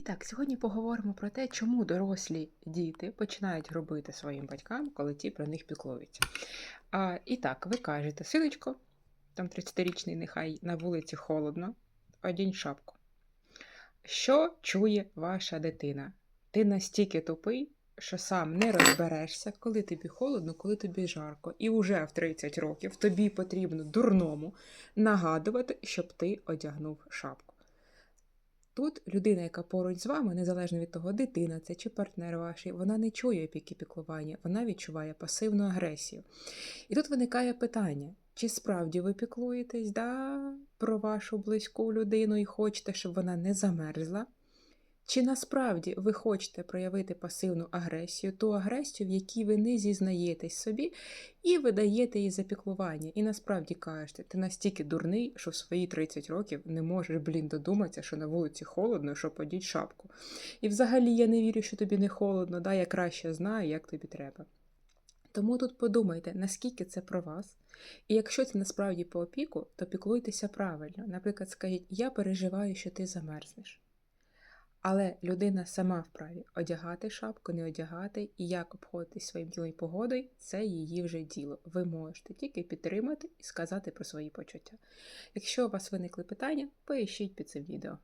І так, сьогодні поговоримо про те, чому дорослі діти починають робити своїм батькам, коли ті про них піклуються. А, і так, ви кажете, синочко, там 30-річний, нехай на вулиці холодно, одінь шапку. Що чує ваша дитина? Ти настільки тупий, що сам не розберешся, коли тобі холодно, коли тобі жарко. І вже в 30 років тобі потрібно дурному нагадувати, щоб ти одягнув шапку. Тут людина, яка поруч з вами, незалежно від того, дитина це чи партнер ваш, вона не чує опіки піклування, вона відчуває пасивну агресію. І тут виникає питання: чи справді ви піклуєтесь да, про вашу близьку людину і хочете, щоб вона не замерзла? Чи насправді ви хочете проявити пасивну агресію, ту агресію, в якій ви не зізнаєтесь собі, і видаєте її за піклування, і насправді кажете, ти настільки дурний, що в свої 30 років не можеш, блін, додуматися, що на вулиці холодно, що подіть шапку. І взагалі я не вірю, що тобі не холодно, да, я краще знаю, як тобі треба. Тому тут подумайте, наскільки це про вас. І якщо це насправді по опіку, то піклуйтеся правильно. Наприклад, скажіть, я переживаю, що ти замерзнеш. Але людина сама вправі одягати шапку, не одягати і як обходитись своїм тілом і погодою це її вже діло. Ви можете тільки підтримати і сказати про свої почуття. Якщо у вас виникли питання, поїщіть під цим відео.